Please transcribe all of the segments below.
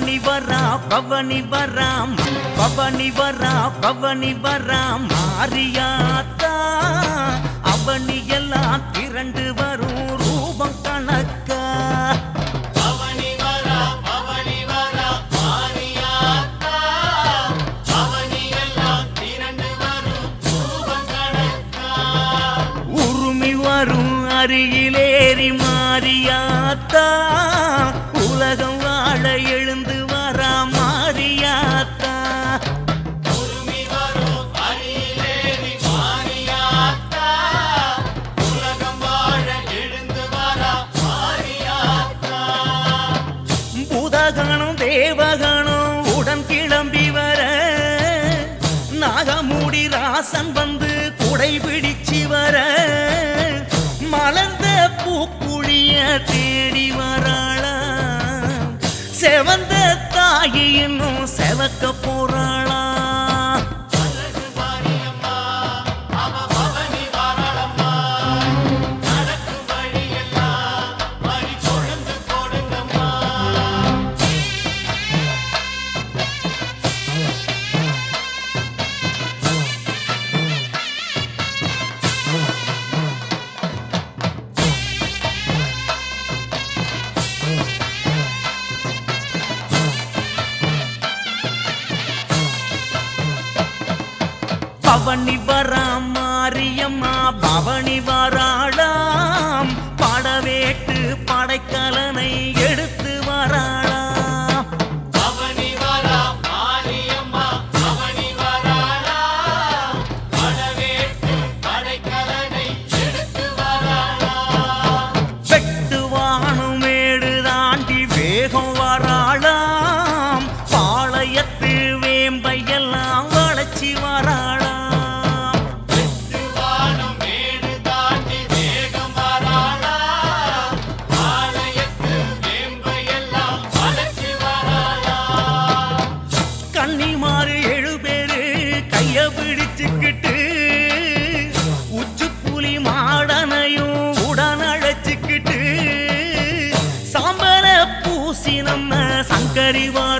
பவனி வரா பவனி வராம் பவனி வரா பவனி வராம் மாரியாத்தா அவனி எல்லாம் திரண்டு வரும் ரூபம் கணக்கா. வரும் அருகிலேறி மாறியாத்தா. வாசம் வந்து குடை பிடிச்சு வர மலர்ந்த பூப்புழிய தேடி வராளா செவந்த தாயி செவக்க போறாள் பவனி வராம் மாரியம்மா பவனி வராளாம். படவேட்டு படைக்கல சங்கரிவார்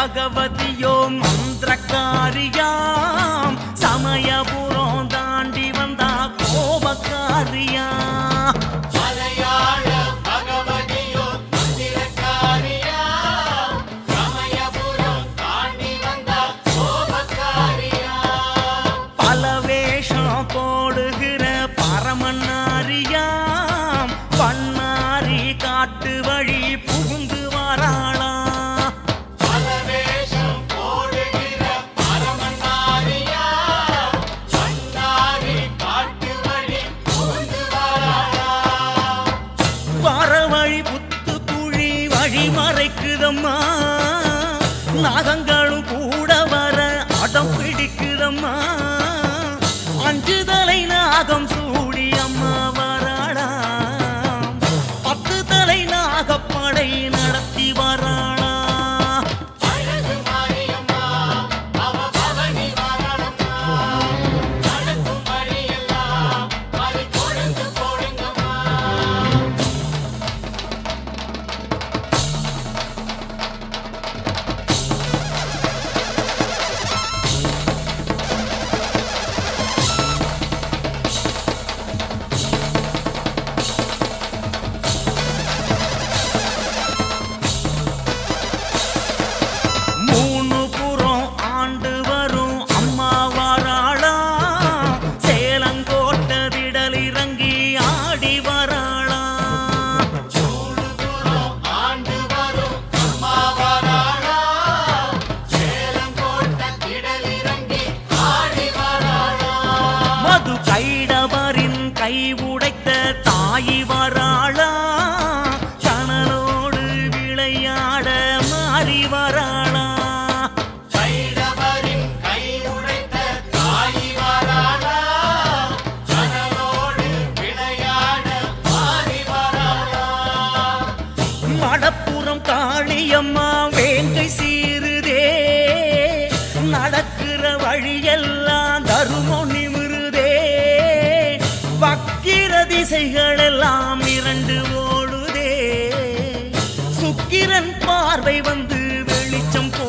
பகவதியோ மந்திரக்காரியா அம்மா வேங்கை சீருதே நடக்கிற வழியெல்லாம் தருமம் நிமிருதே வக்கிர திசைகள் எல்லாம் இரண்டு ஓடுதே. சுக்கிரன் பார்வை வந்து வெளிச்சம் போ